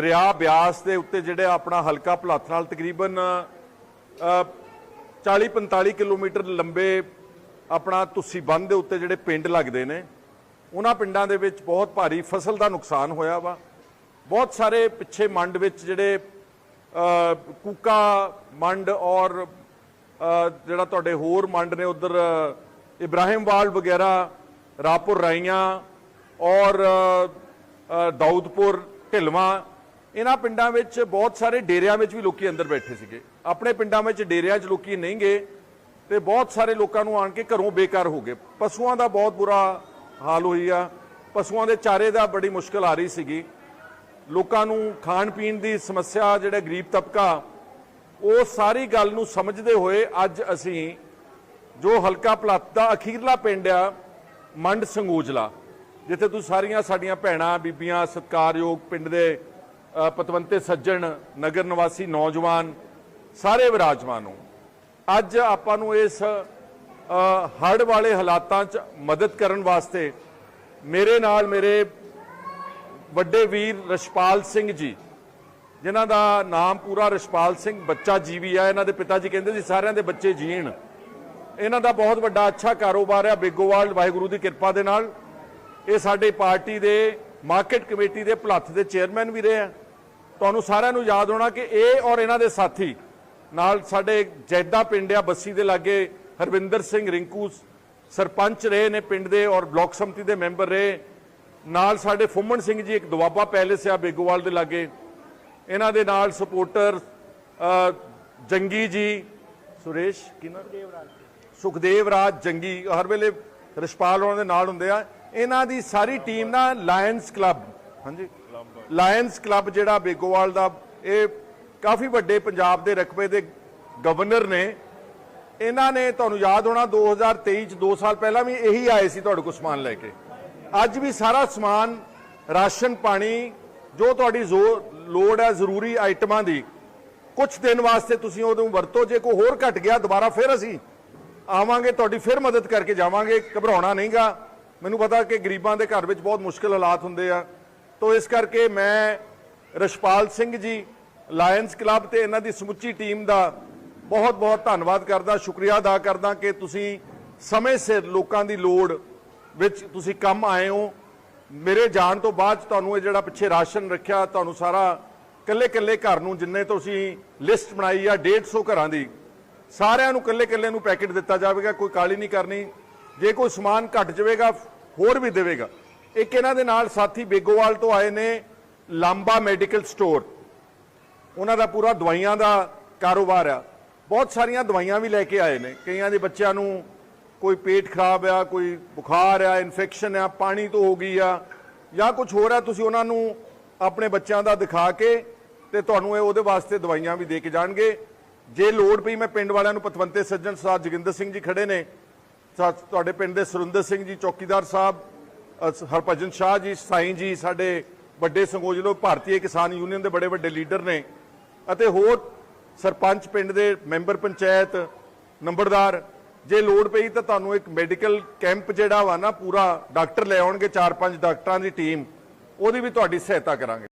ਦਰਿਆ ਬਿਆਸ ਦੇ ਉੱਤੇ ਜਿਹੜੇ ਆਪਣਾ ਹਲਕਾ ਭਲਾਥ ਨਾਲ ਤਕਰੀਬਨ 40-45 ਕਿਲੋਮੀਟਰ ਲੰਬੇ ਆਪਣਾ ਤੁਸੀਂ ਬੰਦ ਦੇ ਉੱਤੇ ਜਿਹੜੇ ਪਿੰਡ ਲੱਗਦੇ ਨੇ, ਉਹਨਾਂ ਪਿੰਡਾਂ ਦੇ ਵਿੱਚ ਬਹੁਤ ਭਾਰੀ ਫਸਲ ਦਾ ਨੁਕਸਾਨ ਹੋਇਆ ਵਾ। ਬਹੁਤ ਸਾਰੇ ਪਿੱਛੇ ਮੰਡ ਵਿੱਚ ਜਿਹੜੇ ਕੂਕਾ ਮੰਡ ਔਰ ਜਿਹੜਾ ਤੁਹਾਡੇ ਹੋਰ ਮੰਡ ਨੇ ਉਧਰ, ਇਬਰਾਹਿਮਵਾਲ ਵਗੈਰਾ, ਰਾਪੁਰ ਰਾਈਆਂ ਔਰ ਦਾਊਦਪੁਰ, ਢਿਲਵਾਂ ਇਹਨਾਂ ਪਿੰਡਾਂ ਵਿੱਚ ਬਹੁਤ ਸਾਰੇ ਡੇਰਿਆਂ ਵਿੱਚ ਵੀ ਲੋਕੀ ਅੰਦਰ ਬੈਠੇ ਸੀਗੇ। ਆਪਣੇ ਪਿੰਡਾਂ ਵਿੱਚ ਡੇਰਿਆਂ 'ਚ ਲੋਕੀ ਨਹੀਂ ਗਏ ਤੇ ਬਹੁਤ ਸਾਰੇ ਲੋਕਾਂ ਨੂੰ ਆਣ ਕੇ ਘਰੋਂ ਬੇਕਾਰ ਹੋ ਗਏ। ਪਸ਼ੂਆਂ ਦਾ ਬਹੁਤ ਬੁਰਾ ਹਾਲ ਹੋਈ ਆ। ਪਸ਼ੂਆਂ ਦੇ ਚਾਰੇ ਦਾ ਬੜੀ ਮੁਸ਼ਕਲ ਆ ਰਹੀ ਸੀਗੀ। ਲੋਕਾਂ ਨੂੰ ਖਾਣ ਪੀਣ ਦੀ ਸਮੱਸਿਆ, ਜਿਹੜਾ ਗਰੀਬ ਤਬਕਾ, ਉਹ ਸਾਰੀ ਗੱਲ ਨੂੰ ਸਮਝਦੇ ਹੋਏ ਅੱਜ ਅਸੀਂ ਜੋ ਹਲਕਾ ਪਲੱਤ ਦਾ ਅਖੀਰਲਾ ਪਿੰਡ ਆ, ਮੰਡ ਸੰਗੂਜਲਾ, ਜਿੱਥੇ ਤੁਸੀਂ ਸਾਰੀਆਂ ਸਾਡੀਆਂ ਭੈਣਾਂ, ਬੀਬੀਆਂ, ਸਤਿਕਾਰਯੋਗ ਪਿੰਡ ਦੇ ਪਤਵੰਤੇ ਸੱਜਣ, ਨਗਰ ਨਿਵਾਸੀ ਨੌਜਵਾਨ, ਸਾਰੇ ਵਿਰਾਜਮਾਨ ਹੋ। ਅੱਜ ਆਪਾਂ ਨੂੰ ਇਸ ਹੜ ਵਾਲੇ ਹਾਲਾਤਾਂ 'ਚ ਮਦਦ ਕਰਨ ਵਾਸਤੇ ਮੇਰੇ ਨਾਲ ਮੇਰੇ ਵੱਡੇ ਵੀਰ ਰਸ਼ਪਾਲ ਸਿੰਘ ਜੀ, ਜਿਨ੍ਹਾਂ ਦਾ ਨਾਮ ਪੂਰਾ ਰਸ਼ਪਾਲ ਸਿੰਘ ਬੱਚਾ ਜੀਵੀ ਆ, ਇਹਨਾਂ ਦੇ ਪਿਤਾ ਜੀ ਕਹਿੰਦੇ ਸੀ ਸਾਰਿਆਂ ਦੇ ਬੱਚੇ ਜੀਣ। ਇਹਨਾਂ ਦਾ ਬਹੁਤ ਵੱਡਾ ਅੱਛਾ ਕਾਰੋਬਾਰ ਆ ਬੇਗੋਵਾਲ ਵਾਹਿਗੁਰੂ ਦੀ ਕਿਰਪਾ ਦੇ ਨਾਲ। ਇਹ ਸਾਡੇ ਪਾਰਟੀ ਦੇ ਮਾਰਕੀਟ ਕਮੇਟੀ ਦੇ ਭਲੱਥ ਦੇ ਚੇਅਰਮੈਨ ਵੀ ਰਹੇ ਆ। ਤੁਹਾਨੂੰ ਸਾਰਿਆਂ ਨੂੰ ਯਾਦ ਹੋਣਾ ਕਿ ਇਹ ਔਰ ਇਹਨਾਂ ਦੇ ਸਾਥੀ ਨਾਲ ਸਾਡੇ ਜੈਦਾ ਪਿੰਡ ਆ, ਬੱਸੀ ਦੇ ਲਾਗੇ ਹਰਵਿੰਦਰ ਸਿੰਘ ਰਿੰਕੂ ਸਰਪੰਚ ਰਹੇ ਨੇ ਪਿੰਡ ਦੇ ਔਰ ਬਲਾਕ ਸਮਿਤੀ ਦੇ ਮੈਂਬਰ ਰਹੇ। ਨਾਲ ਸਾਡੇ ਫੁੰਮਣ ਸਿੰਘ ਜੀ ਇੱਕ ਦੁਆਬਾ ਪੈਲੇਸ ਆ, ਬੇਗੋਵਾਲ ਦੇ ਲਾਗੇ। ਇਹਨਾਂ ਦੇ ਨਾਲ ਸਪੋਰਟਰ ਜੰਗੀ ਜੀ, ਸੁਰੇਸ਼ ਕਿਨਾਂ? ਸੁਖਦੇਵ ਰਾਜ ਜੰਗੀ, ਹਰ ਵੇਲੇ ਰਿਸ਼ਪਾਲ ਉਹਨਾਂ ਦੇ ਨਾਲ ਹੁੰਦੇ ਆ। ਇਹਨਾਂ ਦੀ ਸਾਰੀ ਟੀਮ ਨਾ ਲਾਇਨਸ ਕਲੱਬ, ਹਾਂਜੀ? ਲਾਇਨਸ ਕਲੱਬ ਜਿਹੜਾ ਬੇਗੋਵਾਲ ਦਾ, ਇਹ ਕਾਫੀ ਵੱਡੇ ਪੰਜਾਬ ਦੇ ਰਕਬੇ ਦੇ ਗਵਰਨਰ ਨੇ। ਇਹਨਾਂ ਨੇ ਤੁਹਾਨੂੰ ਯਾਦ ਹੋਣਾ 2023 ਚ 2 ਸਾਲ ਪਹਿਲਾਂ ਵੀ ਇਹੀ ਆਏ ਸੀ ਤੁਹਾਡੇ ਕੋਲ ਸਮਾਨ ਲੈ ਕੇ। ਅੱਜ ਵੀ ਸਾਰਾ ਸਮਾਨ, ਰਾਸ਼ਨ ਪਾਣੀ, ਜੋ ਤੁਹਾਡੀ ਜ਼ੋ- ਲੋੜ ਹੈ ਜ਼ਰੂਰੀ ਆਈਟਮਾਂ ਦੀ ਕੁਝ ਦਿਨ ਵਾਸਤੇ ਤੁਸੀਂ ਉਹਨੂੰ ਵਰਤੋ, ਜੇ ਕੋਈ ਹੋਰ ਘਟ ਗਿਆ ਦੁਬਾਰਾ ਫਿਰ ਅਸੀਂ ਆਵਾਂਗੇ, ਤੁਹਾਡੀ ਫਿਰ ਮਦਦ ਕਰਕੇ ਜਾਵਾਂਗੇ, ਘਬਰਾਉਣਾ ਨਹੀਂਗਾ। ਮੈਨੂੰ ਪਤਾ ਕਿ ਗਰੀਬਾਂ ਦੇ ਘਰ ਵਿੱਚ ਬਹੁਤ ਮੁਸ਼ਕਲ ਹਾਲਾਤ ਹੁੰਦੇ ਆ। ਤੋਂ ਇਸ ਕਰਕੇ ਮੈਂ ਰਸ਼ਪਾਲ ਸਿੰਘ ਜੀ ਲਾਇਨਸ ਕਲੱਬ ਤੇ ਇਹਨਾਂ ਦੀ ਸਮੁੱਚੀ ਟੀਮ ਦਾ ਬਹੁਤ ਬਹੁਤ ਧੰਨਵਾਦ ਕਰਦਾ, ਸ਼ੁਕਰੀਆ ਅਦਾ ਕਰਦਾ ਕਿ ਤੁਸੀਂ ਸਮੇਂ ਸਿਰ ਲੋਕਾਂ ਦੀ ਲੋੜ ਵਿੱਚ ਤੁਸੀਂ ਕੰਮ ਆਏ ਹੋ। ਮੇਰੇ ਜਾਣ ਤੋਂ ਬਾਅਦ ਤੁਹਾਨੂੰ ਇਹ ਜਿਹੜਾ ਪਿੱਛੇ ਰਾਸ਼ਨ ਰੱਖਿਆ, ਤੁਹਾਨੂੰ ਸਾਰਾ ਕੱਲੇ ਕੱਲੇ ਘਰ ਨੂੰ ਜਿੰਨੇ ਤੁਸੀਂ ਲਿਸਟ ਬਣਾਈ ਆ 150 ਘਰਾਂ ਦੀ, ਸਾਰਿਆਂ ਨੂੰ ਕੱਲੇ ਕੱਲੇ ਨੂੰ ਪੈਕੇਟ ਦਿੱਤਾ ਜਾਵੇਗਾ, ਕੋਈ ਕਾਲੀ ਨਹੀਂ ਕਰਨੀ। ਜੇ ਕੋਈ ਸਮਾਨ ਘਟ ਜਾਵੇਗਾ, ਹੋਰ ਵੀ ਦੇਵੇਗਾ। ਇੱਕ ਇਹਨਾਂ ਦੇ ਨਾਲ ਸਾਥੀ ਬੇਗੋਵਾਲ ਤੋਂ ਆਏ ਨੇ ਲਾਂਬਾ ਮੈਡੀਕਲ ਸਟੋਰ। ਉਹਨਾਂ ਦਾ ਪੂਰਾ ਦਵਾਈਆਂ ਦਾ ਕਾਰੋਬਾਰ ਆ। ਬਹੁਤ ਸਾਰੀਆਂ ਦਵਾਈਆਂ ਵੀ ਲੈ ਕੇ ਆਏ ਨੇ। ਕਈਆਂ ਦੇ ਬੱਚਿਆਂ ਨੂੰ ਕੋਈ ਪੇਟ ਖਰਾਬ ਆ, ਕੋਈ ਬੁਖਾਰ ਆ, ਇਨਫੈਕਸ਼ਨ ਆ, ਪਾਣੀ ਤੋਂ ਹੋ ਗਈ ਆ, ਜਾਂ ਕੁਝ ਹੋਰ ਆ, ਤੁਸੀਂ ਉਹਨਾਂ ਨੂੰ ਆਪਣੇ ਬੱਚਿਆਂ ਦਾ ਦਿਖਾ ਕੇ ਤੇ ਤੁਹਾਨੂੰ ਇਹ ਉਹਦੇ ਵਾਸਤੇ ਦਵਾਈਆਂ ਵੀ ਦੇ ਕੇ ਜਾਣਗੇ। ਜੇ ਲੋੜ ਪਈ, ਮੈਂ ਪਿੰਡ ਵਾਲਿਆਂ ਨੂੰ ਪਤਵੰਤੇ ਸੱਜਣ ਸਾਹਿਬ ਜੋਗਿੰਦਰ ਸਿੰਘ ਜੀ ਖੜੇ ਨੇ। ਸਾ- ਤੁਹਾਡੇ ਪਿੰਡ ਦੇ ਸੁਰਿੰਦਰ ਸਿੰਘ ਜੀ, ਚੌਕੀਦਾਰ ਸਾਹਿਬ ਹਰਭਜਨ ਸ਼ਾਹ ਜੀ, ਸਾਈਂ ਜੀ, ਸਾਡੇ ਵੱਡੇ ਸੰਗੋਜਲੋ ਭਾਰਤੀ ਕਿਸਾਨ ਯੂਨੀਅਨ ਦੇ ਬੜੇ ਵੱਡੇ ਲੀਡਰ ਨੇ ਅਤੇ ਹੋਰ ਸਰਪੰਚ ਪਿੰਡ ਦੇ ਮੈਂਬਰ ਪੰਚਾਇਤ, ਨੰਬਰਦਾਰ, ਜੇ ਲੋੜ ਪਈ ਤਾਂ ਤੁਹਾਨੂੰ ਇੱਕ ਮੈਡੀਕਲ ਕੈਂਪ ਜਿਹੜਾ ਵਾ ਨਾ ਪੂਰਾ ਡਾਕਟਰ ਲੈ ਆਉਣਗੇ, ਚਾਰ ਪੰਜ ਡਾਕਟਰਾਂ ਦੀ ਟੀਮ, ਉਹਦੀ ਵੀ ਤੁਹਾਡੀ ਸਹਾਇਤਾ ਕਰਾਂਗੇ।